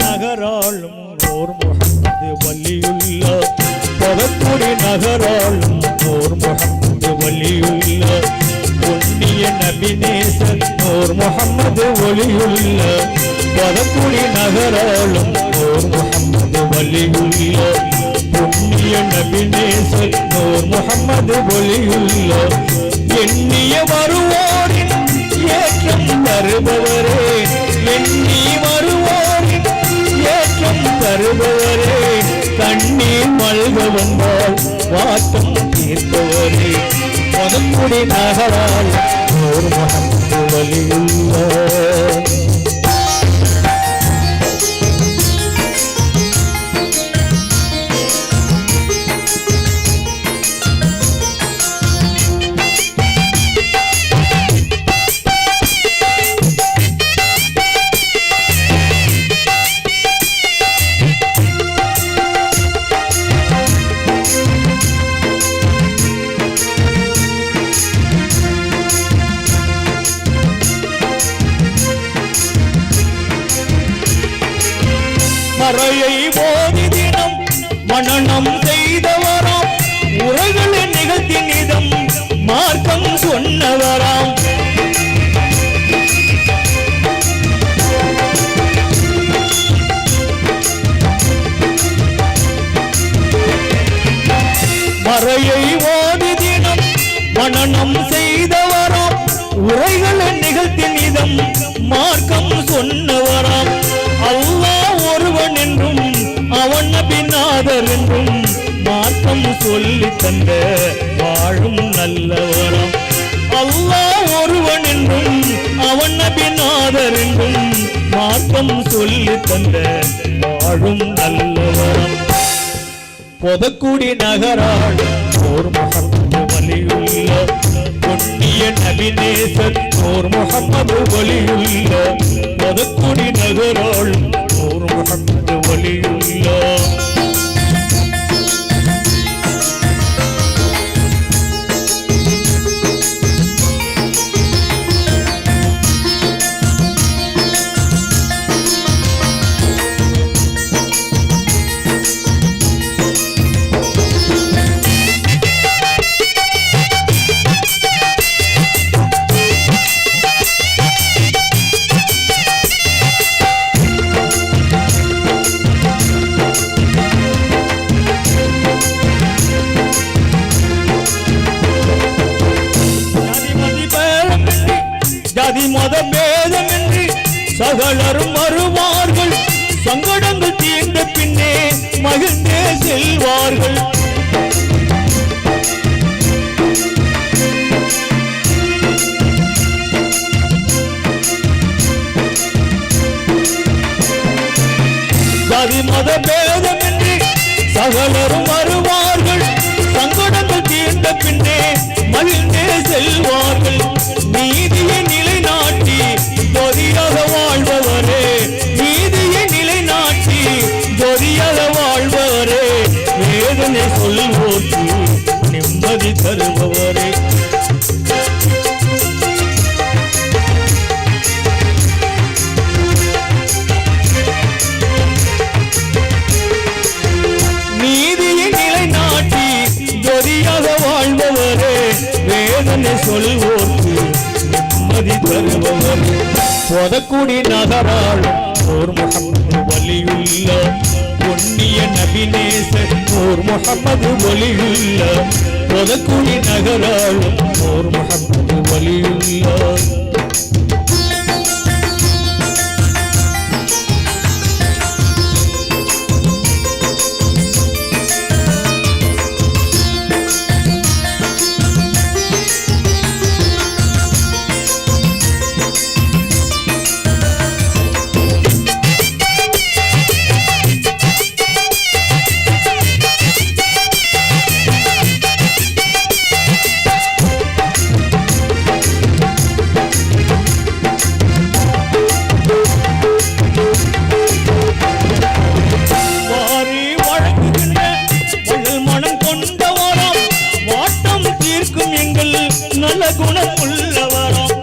நகராளும் ஓர் முகமது வலியுள்ள பதக்குடி நகராளும் ஓர் முகமது வலியுள்ள பொன்னிய நபிநேசன் ஓர் முகமது ஒளியுள்ள பதக்குடி நகராளும் ஓர் முகமது வலியுள்ள பொன்னிய நபிநேசன் ஓர் முகமது ஒளியுள்ள எண்ணிய வருவோரின் ஏற்றம் தருபவரே. வாட்டம் தீர்ப்பவரே முதன்முடி நகரால் ஒரு மனம் வலியுள்ள மறையை ஓதி தினம் மனநம் செய்தவராம். உரைகளை நிகழ்த்தி நிதம் மார்க்கம் சொன்னவராம். நபிநாதர் என்றும் மார்க்கம் சொல்லி தந்த வாழும் நல்லவராம் அல்லா ஒருவன் என்றும் அவன் நபிநாதர் என்றும் மார்க்கம் சொல்லி தந்த வாழும் நல்லவராம் பொதக்குடி நகராள் ஓர் முகமது வலியுள்ள பொன்னிய நபிநேசர் ஓர் முகமது வலியுள்ள பொதக்குடி நகராள் ஓர் முகமது வலியுள்ள மகளரும் வருவார்கள் சங்கடங்கள் தீர்ந்த பின்னே மகிழ்ந்தே செல்வார்கள். ஜாதி மத பேதமின்றி சகலரும் வருவார்கள் சங்கடங்கள் தீர்ந்த பின்னே மகிழ்ந்தே செல்வார்கள். பொதக்குடி நகராள் ஓர் முகமது வலியுள்ள பொன்னிய நபிநேசன் ஓர் முகமது வலியுள்ள பொதக்குடி நகராள் ஓர் முகமது வலியுள்ள குணமுள்ளவராம்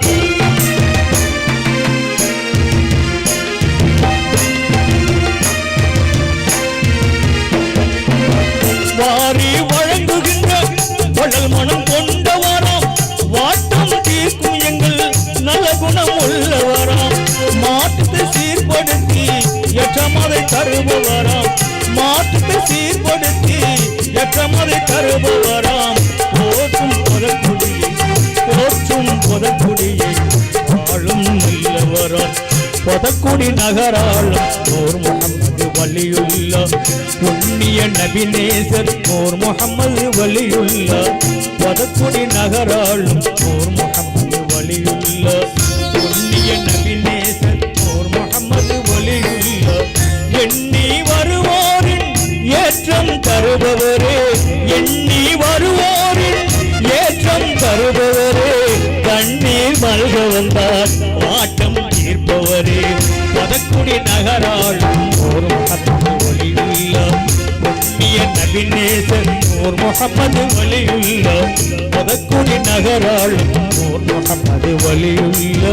வாரி வழங்குகின்ற வள்ளல் மனம் கொண்டவராம் வாட்டம் தீர்க்கும் எங்கள் நல்ல குணம் உள்ளவராம் மாற்றத்தை சீர்படுத்தி எற்றமதை தருபவராம் மாற்றத்தை சீர்படுத்தி எற்றமதை தருபவராம் பொதக்குடி நகராளும் நூர் முகமது வலியுள்ள புண்ணிய நபிநேசர் நூர் முகமது வலியுள்ள பொதக்குடி நகராளும் நூர் முகமது வலியுள்ள புண்ணிய நபிநேசர் நூர் முகமது வலியுள்ள எண்ணி வருவோரின் ஏற்றம் தருபவரே எண்ணி வருவோரின் ஏற்றம் தருபவரே கண்ணீர் மல்க வந்தார் ஆட்டம் தீர்ப்பவரே. பதக்குடி நகரால் ஓர் முகமது வலியுள்ள புண்ணிய நபிநேசன் ஓர் முகமது வலியுள்ள. பதக்குடி நகரால் ஓர் முகமது ஒளியுள்ள